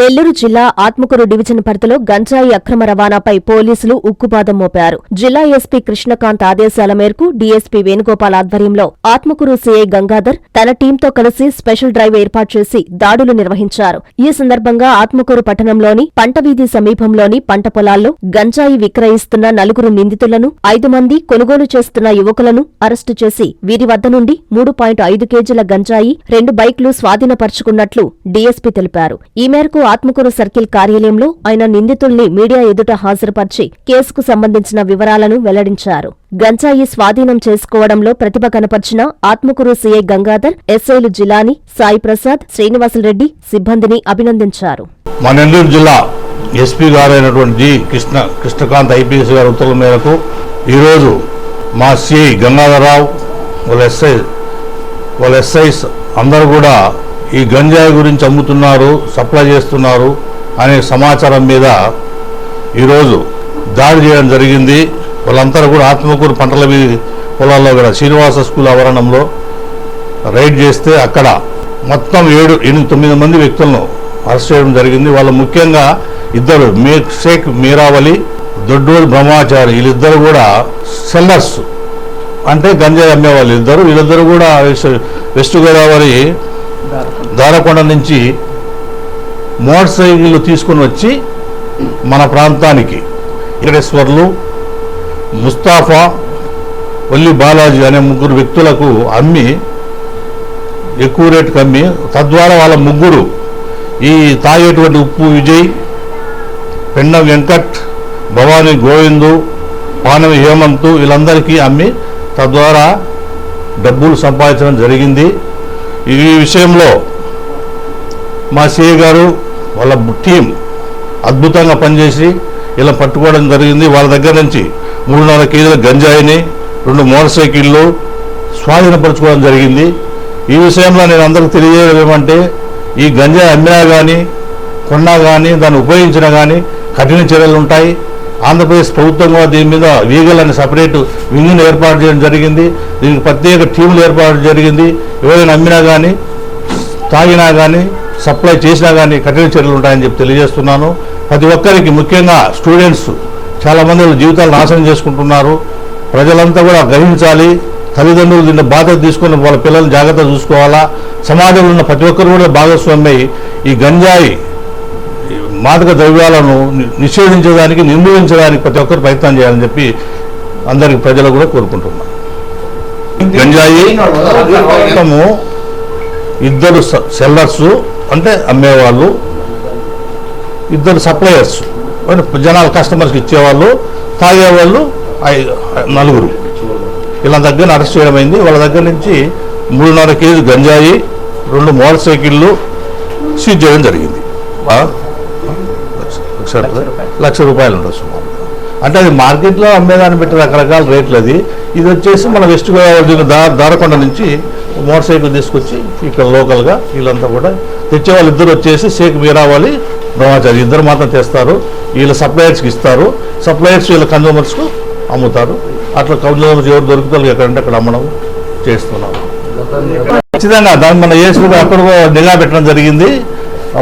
నెల్లూరు జిల్లా ఆత్మకూరు డివిజన్ పరిధిలో గంజాయి అక్రమ రవాణాపై పోలీసులు ఉక్కుపాదం మోపారు. జిల్లా ఎస్పీ కృష్ణకాంత్ ఆదేశాల మేరకు డీఎస్పీ వేణుగోపాల్ ఆధ్వర్యంలో ఆత్మకూరు సీఐ గంగాధర్ తన టీంతో కలిసి స్పెషల్ డ్రైవ్ ఏర్పాటు చేసి దాడులు నిర్వహించారు. ఈ సందర్భంగా ఆత్మకూరు పట్టణంలోని పంటవీధి సమీపంలోని పంట పొలాల్లో గంజాయి విక్రయిస్తున్న నలుగురు నిందితులను ఐదు మంది కొనుగోలు చేస్తున్న యువకులను అరెస్టు చేసి వీరి వద్ద నుండి మూడు పాయింట్ ఐదు కేజీల గంజాయి రెండు బైక్లు స్వాధీనపరుచుకున్నట్లు డీఎస్పీ తెలిపారు. ఈ మేరకు ఆత్మకూరు సర్కిల్ కార్యాలయంలో ఆయన నిందితుల్ని మీడియా ఎదుట హాజరుపర్చి కేసుకు సంబంధించిన వివరాలను వెల్లడించారు. గంజాయి స్వాధీనం చేసుకోవడంలో ప్రతిభ కనపర్చిన ఆత్మకూరు సీఐ గంగాధర్ ఎస్ఐలు జిలాని సాయి ప్రసాద్ శ్రీనివాసులరెడ్డి సిబ్బందిని అభినందించారు. మా జిల్లా ఎస్పీ గారు జి కృష్ణ కృష్ణకాంత్ ఐపీఎస్ గారి ఉత్తర్వుల మేరకు ఈరోజు మా సిఐ గంగాధరరావు వాళ్ళ ఎస్ఐ వాళ్ళ ఎస్ఐస్ అందరూ కూడా ఈ గంజాయి గురించి అమ్ముతున్నారు సప్లై చేస్తున్నారు అనే సమాచారం మీద ఈరోజు దాడి చేయడం జరిగింది. వాళ్ళందరూ కూడా ఆత్మకూరు పంటల మీద పొలాల్లో కూడా శ్రీనివాస స్కూల్ ఆవరణంలో రైడ్ చేస్తే అక్కడ మొత్తం ఏడు ఎనిమిది తొమ్మిది మంది వ్యక్తులను అరెస్ట్ చేయడం జరిగింది. వాళ్ళు ముఖ్యంగా ఇద్దరు మీ షేక్ మీరావలి దొడ్డూరు బ్రహ్మాచారి వీళ్ళిద్దరు కూడా సెల్లర్స్ అంటే గంజాయి అమ్మేవాళ్ళు ఇద్దరు. వీళ్ళిద్దరు కూడా వెస్ట్ గోదావరి దారకొండ. నుంచి మోటార్ సైకిల్ తీసుకుని వచ్చి మన ప్రాంతానికి వెంకటేశ్వర్లు ముస్తాఫా వల్లి బాలాజీ అనే ముగ్గురు వ్యక్తులకు అమ్మి ఎక్కువ రేటుకి అమ్మి తద్వారా వాళ్ళ ముగ్గురు ఈ తాగేటువంటి ఉప్పు విజయ్ పెండ వెంకట్ భవానీ గోవిందు పానవి హేమంతు వీళ్ళందరికీ అమ్మి తద్వారా డబ్బులు సంపాదించడం జరిగింది. ఈ విషయంలో మా సిఏ గారు వాళ్ళ టీం అద్భుతంగా పనిచేసి ఇలా పట్టుకోవడం జరిగింది. వాళ్ళ దగ్గర నుంచి మూడున్నర కేజీల గంజాయిని రెండు మోటార్ సైకిళ్ళు స్వాధీనపరచుకోవడం జరిగింది. ఈ విషయంలో నేను అందరికి తెలియజేయడం ఏమంటే ఈ గంజాయి అమ్మినా కానీ కొన్నా కానీ దాన్ని ఉపయోగించినా కానీ కఠిన చర్యలు ఉంటాయి. ఆంధ్రప్రదేశ్ ప్రభుత్వం కూడా దీని మీద వీగల్ అనే సపరేట్ వింగ్ను ఏర్పాటు చేయడం జరిగింది. దీనికి ప్రత్యేక టీములు ఏర్పాటు జరిగింది. ఎవరైనా అమ్మినా కానీ తాగినా కానీ సప్లై చేసినా కానీ కఠిన చర్యలు ఉంటాయని చెప్పి తెలియజేస్తున్నాను. ప్రతి ఒక్కరికి ముఖ్యంగా స్టూడెంట్స్ చాలామంది జీవితాలు నాశనం చేసుకుంటున్నారు. ప్రజలంతా కూడా గ్రహించాలి. తల్లిదండ్రులు దీన్ని బాధ్యత తీసుకొని వాళ్ళ పిల్లల్ని జాగ్రత్త చూసుకోవాలా. సమాజంలో ఉన్న ప్రతి ఒక్కరు కూడా భాగస్వామ్య ఈ గంజాయి మాదక ద్రవ్యాలను నిషేధించడానికి నిర్మూలించడానికి ప్రతి ఒక్కరు ప్రయత్నం చేయాలని చెప్పి అందరికి ప్రజలు కూడా కోరుకుంటున్నాను గంజాయి మొత్తము ఇద్దరు సెల్లర్స్ అంటే అమ్మేవాళ్ళు ఇద్దరు సప్లయర్స్ అంటే జనాలు కస్టమర్స్కి ఇచ్చేవాళ్ళు తాగేవాళ్ళు నలుగురు. ఇలా దగ్గర అరెస్ట్ చేయడం అయింది. వాళ్ళ దగ్గర నుంచి మూడున్నర కేజీ గంజాయి రెండు మోటార్ సైకిళ్ళు సీజ్ చేయడం జరిగింది. లక్ష లక్ష రూపాయలు ఉండొచ్చు. అంటే అది మార్కెట్లో అమ్మేదాన్ని బట్టి రకరకాల రేట్లు అది. ఇది వచ్చేసి మన వెస్ట్ గోదావరి దారకొండ నుంచి మోటార్ సైకిల్ తీసుకొచ్చి ఇక్కడ లోకల్గా వీళ్ళంతా కూడా తెచ్చే వాళ్ళు ఇద్దరు వచ్చేసి షేక్ మీరావాలి బ్రహ్మచారి ఇద్దరు మాత్రం తెస్తారు. వీళ్ళ సప్లయర్స్కి ఇస్తారు. సప్లయర్స్ వీళ్ళ కన్జ్యూమర్స్కు అమ్ముతారు. అట్లా కన్జ్యూమర్స్ ఎవరు దొరుకుతారు ఎక్కడంటే అక్కడ అమ్మడం చేస్తున్నాం ఖచ్చితంగా దాన్ని మన ఏసు కూడా అక్కడ కూడా నిఘా పెట్టడం జరిగింది.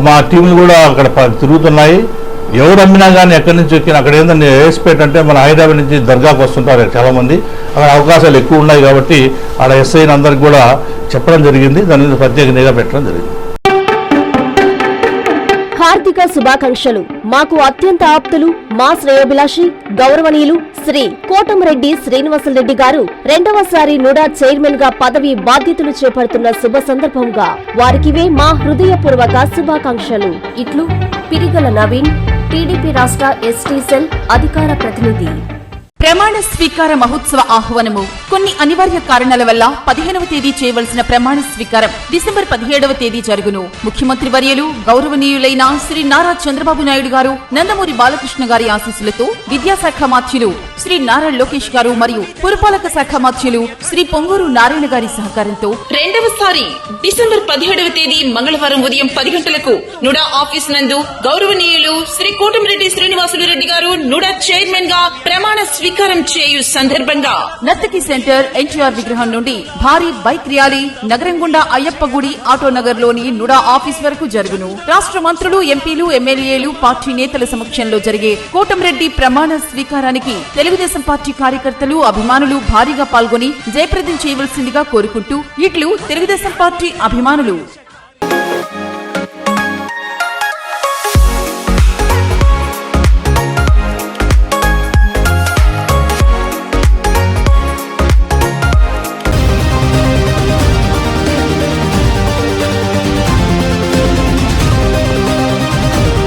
మా టీంలు కూడా అక్కడ తిరుగుతున్నాయి. ఎవరు అమ్మినా కానీ ఎక్కడి నుంచి ఎక్కిన అక్కడ ఏంటంటే ఏసిపేట అంటే మన హైదరాబాద్ నుంచి దర్గాకు వస్తుంటారు చాలామంది. అక్కడ అవకాశాలు ఎక్కువ ఉన్నాయి కాబట్టి ఆడ ఎస్ఐని అందరికి కూడా చెప్పడం జరిగింది. దాని మీద ప్రత్యేక నిఘా పెట్టడం జరిగింది. హార్దిక శుభాకాంక్షలు. మాకు అత్యంత ఆప్తులు మా శ్రేయోభిలాషి గౌరవనీయులు శ్రీ కోటమరెడ్డి శ్రీనివాసరెడ్డి గారు రెండవసారి నుడా చైర్మన్గా పదవి బాధ్యతలు చేపడుతున్న శుభ సందర్భంగా వారికివే మా హృదయపూర్వక శుభాకాంక్షలు. ఇట్లు పిరిగల నవీన్ టీడీపీ రాష్ట్ర ఎస్టీ సెల్ అధికార ప్రతినిధి. ప్రమాణ స్వీకార మహోత్సవ ఆహ్వానము. కొన్ని అనివార్య కారణాల వల్ల పదిహేనవ తేదీ చేయవలసిన ప్రమాణ స్వీకారం డిసెంబర్ పదిహేడవ తేదీ జరుగును. ముఖ్యమంత్రి వర్యులు గౌరవనీయులైన శ్రీ నారా చంద్రబాబు నాయుడు గారు నందమూరి బాలకృష్ణ గారి ఆశీస్సులతో విద్యాశాఖ మాధ్యులు శ్రీ నారా లోకేష్ గారు మరియు పురపాలక శాఖ మాధ్యులు శ్రీ పొంగూరు నారాయణ గారి సహకారంతో రెండవసారి డిసెంబర్ పదిహేడవ తేదీ మంగళవారం ఉదయం పది గంటలకు నుడా ఆఫీస్ నందు గౌరవనీయులు శ్రీ కోటమిరెడ్డి శ్రీనివాసులు రెడ్డి గారు నుడా చైర్మన్గా ప్రమాణ స్వీకారం స్వీకారం చేయు సందర్భంగా నర్తకి సెంటర్ ఎన్టీఆర్ విగ్రహం నుండి భారీ బైక్ ర్యాలీ నగరం గుండా అయ్యప్ప గుడి ఆటో నగర్లోని నుడా ఆఫీస్ వరకు జరుగును. రాష్ట్ర మంత్రులు ఎంపీలు ఎమ్మెల్యేలు పార్టీ నేతల సమక్షంలో జరిగే కోటంరెడ్డి ప్రమాణ స్వీకారానికి తెలుగుదేశం పార్టీ కార్యకర్తలు అభిమానులు భారీగా పాల్గొని జయప్రదం చేయవలసిందిగా కోరుకుంటూ ఇట్లు తెలుగుదేశం పార్టీ అభిమానులు.